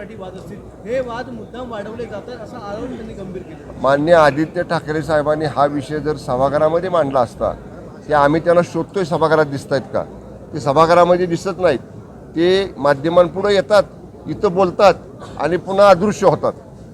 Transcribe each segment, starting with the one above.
मराठी वाद असतील हे वाद मुद्दाम वाढवले जातात असा आरोप त्यांनी गंभीर केला. मान्य आदित्य ठाकरे साहेबांनी हा विषय जर सभागृहामध्ये मांडला असता ते आम्ही त्याला शोधतोय सभागृहात दिसत आहेत का? ते सभागृहामध्ये दिसत नाहीत. ते माध्यमांपुढे येतात इथं बोलतात आणि पुन्हा अदृश्य होतात.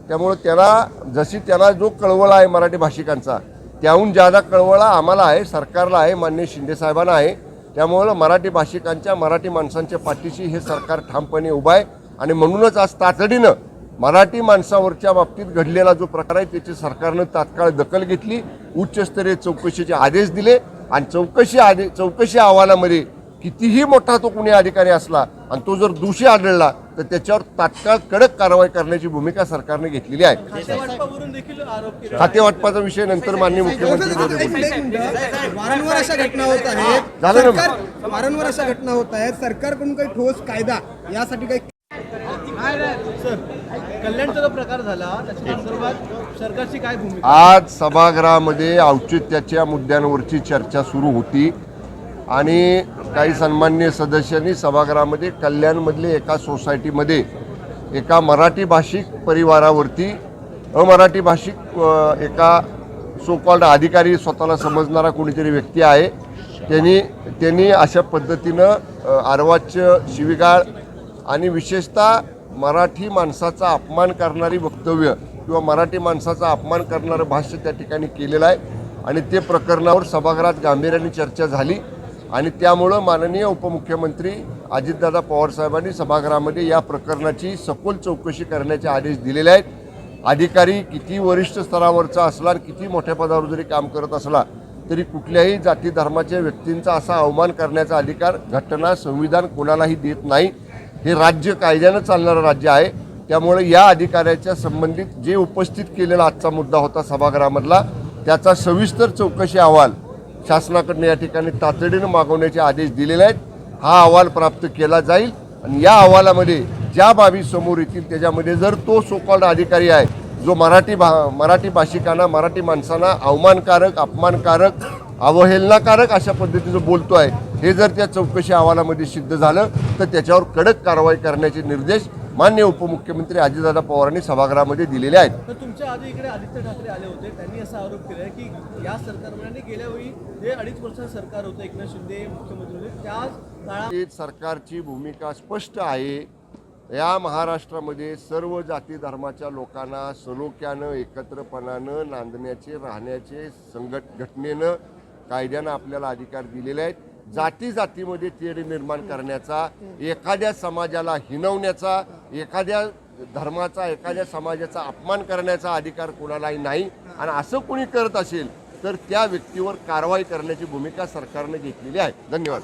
त्यामुळं त्याला जशी त्याला जो कळवळा आहे मराठी भाषिकांचा त्याहून ज्यादा कळवळा आम्हाला आहे सरकारला आहे मान्य शिंदेसाहेबांना आहे. त्यामुळं मराठी भाषिकांच्या मराठी माणसांच्या पाठीशी हे सरकार ठामपणे उभं आहे. आणि म्हणूनच आज तातडीनं मराठी माणसावरच्या बाबतीत घडलेला जो प्रकार आहे त्याची सरकारनं तात्काळ दखल घेतली उच्चस्तरीय चौकशीचे आदेश दिले आणि चौकशी आदे चौकशी अहवालामध्ये कितीही मोठा तो कुणी अधिकारी असला आणि तो जर दोषी आढळला तर त्याच्यावर तात्काळ कडक कारवाई करण्याची भूमिका सरकारने घेतलेली आहे. खातेवाटपावरून देखील आरोप केले. खातेवाटपाचा विषय नंतर माननीय मुख्यमंत्री. वारंवार अशा घटना होत आहेत. झालं ना? सरकार वारंवार अशा घटना होत आहेत. सरकारकडून काही ठोस कायदा यासाठी काही आज सभागृहामध्ये औचित्याच्या मुद्द्यांवरची चर्चा सुरू होती आणि काही सन्मान्य सदस्यांनी सभागृहामध्ये कल्याणमधले एका सोसायटीमध्ये एका मराठी भाषिक परिवारावरती अमराठी भाषिक एका सो कॉल्ड अधिकारी स्वतःला समजणारा कोणीतरी व्यक्ती आहे. त्यांनी त्यांनी अशा पद्धतीनं अ, अर्वाच्य शिवीगाळ आणि विशेषतः मराठी माणसाचा अपमान करणारी वक्तव्य किंवा मराठी माणसाचा अपमान करणारं भाष्य त्या ठिकाणी केलेलं आहे. आणि ते प्रकरणावर सभागृहात गांभीर्याने चर्चा झाली. आणि त्यामुळं माननीय उपमुख्यमंत्री अजितदादा पवारसाहेबांनी सभागृहामध्ये या प्रकरणाची सखोल चौकशी करण्याचे आदेश दिलेले आहेत. अधिकारी किती वरिष्ठ स्तरावरचा असला आणि किती मोठ्या पदावर जरी काम करत असला तरी कुठल्याही जाती धर्माच्या व्यक्तींचा असा अवमान करण्याचा अधिकार घटना संविधान कोणालाही देत नाही. हे राज्य कायद्यानं चालणारं राज्य आहे. त्यामुळे या अधिकाऱ्याच्या संबंधित जे उपस्थित केलेला आजचा मुद्दा होता सभागृहामधला त्याचा सविस्तर चौकशी अहवाल शासनाकडनं या ठिकाणी तातडीनं मागवण्याचे आदेश दिलेले आहेत. हा अहवाल प्राप्त केला जाईल आणि या अहवालामध्ये ज्या बाबी समोर येतील त्याच्यामध्ये जर तो सोकॉल्ड अधिकारी आहे जो मराठी भा मराठी भाषिकांना मराठी माणसांना अवमानकारक अपमानकारक अवहेलनाकारक अशा पद्धतीचं बोलतो आहे हे जर त्या चौकशी अहवालामध्ये सिद्ध झालं तर त्याच्यावर कडक कारवाई करण्याचे निर्देश मान्य उपमुख्यमंत्री अजितदादा पवारांनी सभागृहामध्ये दिलेले आहेत. तुमच्या आधी इकडे आदित्य ठाकरे आले होते त्यांनी असा आरोप केला की या सरकारमध्ये गेल्या वेळी जे अडीच वर्षाचं सरकार होतं एकनाथ शिंदे मुख्यमंत्री होते त्याच काळात ते सरकारची भूमिका स्पष्ट आहे. या महाराष्ट्रामध्ये सर्व जाती धर्माच्या लोकांना सलोख्यानं एकत्रपणानं नांदण्याचे राहण्याचे संघट घटनेनं कायद्यानं आपल्याला अधिकार दिलेले आहेत. जाती जातीमध्ये तेढ निर्माण करण्याचा एखाद्या समाजाला हिनवण्याचा एखाद्या धर्माचा एखाद्या समाजाचा अपमान करण्याचा अधिकार कोणालाही नाही. आणि असं कोणी करत असेल तर त्या व्यक्तीवर कारवाई करण्याची भूमिका सरकारने घेतलेली आहे. धन्यवाद.